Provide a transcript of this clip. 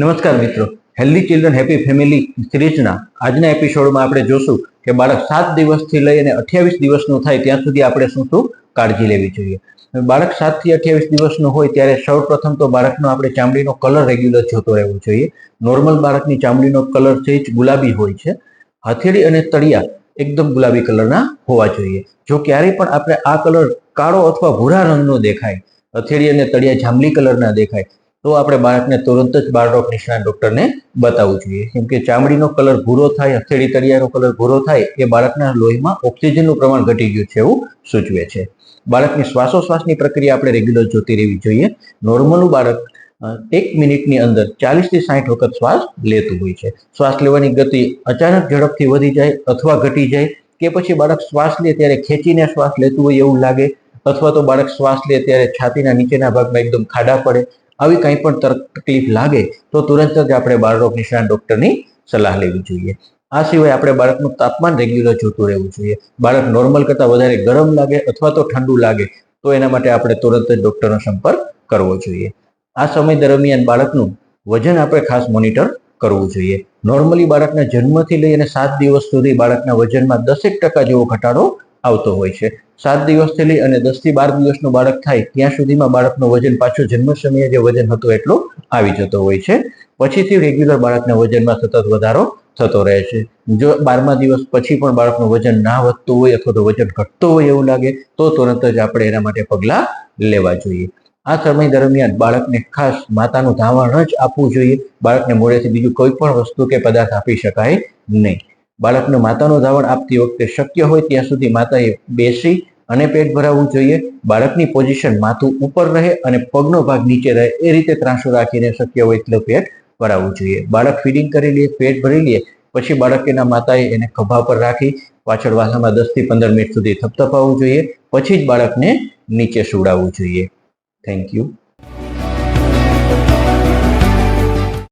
નમસ્કાર મિત્રો. Healthy children happy family સિરીઝના આજના એપિસોડમાં આપણે જોશું કે બાળક સાત દિવસથી લઈ અને અઠ્યાવીસ દિવસનું થાય ત્યાં સુધી આપણે શું શું કાળજી લેવી જોઈએ. બાળક સાતથી અઠ્યાવીસ દિવસનું હોય ત્યારે સૌ પ્રથમ તો બાળકનો આપણે ચામડીનો કલર રેગ્યુલર જોતો રહેવો જોઈએ. નોર્મલ બાળકની ચામડીનો કલર છે જ ગુલાબી હોય છે. હથેળી અને તળિયા એકદમ ગુલાબી કલરના હોવા જોઈએ. જો ક્યારેય પણ આપણે આ કલર કાળો અથવા ભૂરા રંગનો દેખાય, હથેળી અને તળિયા જાંબલી કલરના દેખાય તો આપણે બાળકને તુરંત જ બાળરોગ નિષ્ણાત ડોક્ટરને બતાવવું જોઈએ. કેમ કે ચામડીનો કલર ભૂરો થાય, હથેળી તળિયાનો કલર ભૂરો થાય, એ બાળકના લોહીમાં ઓક્સિજનનું પ્રમાણ ઘટી ગયું છે એવું સૂચવે છે. બાળકની શ્વાસોશ્વાસની પ્રક્રિયા આપણે રેગ્યુલર જોતી રહેવી જોઈએ. નોર્મલનું બાળક એક મિનિટની અંદર ચાલીસથી સાઠ વખત શ્વાસ લેતું હોય છે. શ્વાસ લેવાની ગતિ અચાનક ઝડપથી વધી જાય અથવા ઘટી જાય કે પછી બાળક શ્વાસ લે ત્યારે ખેંચીને શ્વાસ લેતું હોય એવું લાગે અથવા તો બાળક શ્વાસ લે ત્યારે છાતીના નીચેના ભાગમાં એકદમ ખાડા પડે આવી કંઈ પણ તકલીફ લાગે, તો તુરંત જ આપણે બાળરોગ નિષ્ણાત ડોક્ટરની સલાહ લેવી જોઈએ. આ સિવાય આપણે બાળકનું તાપમાન રેગ્યુલર જોતું રહેવું જોઈએ. બાળક નોર્મલ કરતાં વધારે ગરમ લાગે અથવા તો ઠંડુ લાગે, તો એના માટે આપણે તુરંત જ ડૉક્ટરનો સંપર્ક કરવો જોઈએ. આ સમય દરમિયાન બાળકનું વજન આપણે ખાસ મોનિટર કરવું જોઈએ. નોર્મલી બાળકના જન્મથી લઈ અને સાત દિવસ સુધી બાળકના વજનમાં દસેક ટકા જેવો ઘટાડો આવતો હોય છે. સાત દિવસથી લઈ અને દસથી બાર દિવસનું બાળક થાય ત્યાં સુધીમાં બાળકનું વજન પાછું જન્મ સમયે જે વજન હતું એટલું આવી જતો હોય છે. પછીથી રેગ્યુલર બાળકના વજનમાં સતત વધારો થતો રહે છે. જો બારમા દિવસ પછી પણ બાળકનું વજન ના વધતું હોય અથવા તો વજન ઘટતું હોય એવું લાગે, તો તુરંત જ આપણે એના માટે પગલાં લેવા જોઈએ. આ સમય દરમિયાન બાળકને ખાસ માતાનું ધાવણ જ આપવું જોઈએ. બાળકને મોડેથી બીજું કોઈ પણ વસ્તુ કે પદાર્થ આપી શકાય નહીં. બાળકને માતાનું ધાવણ આપતી વખતે શક્ય હોય ત્યાં સુધી માતાએ બેસી અને પેટ ભરાવવું જોઈએ. બાળકની પોઝિશન માથું ઉપર રહે અને પગનો ભાગ નીચે રહે એ રીતે ત્રાંસુ રાખીને શક્ય હોય એટલું પેટ ભરાવવું જોઈએ. બાળક ફીડિંગ કરી લે, પેટ ભરી લે, પછી બાળક એના માતાએ એને ખભા પર રાખી પાછળ વાસામાં દસથી પંદર મિનિટ સુધી થપથપાવવું જોઈએ. પછી જ બાળકને નીચે સુવડાવવું જોઈએ. Thank you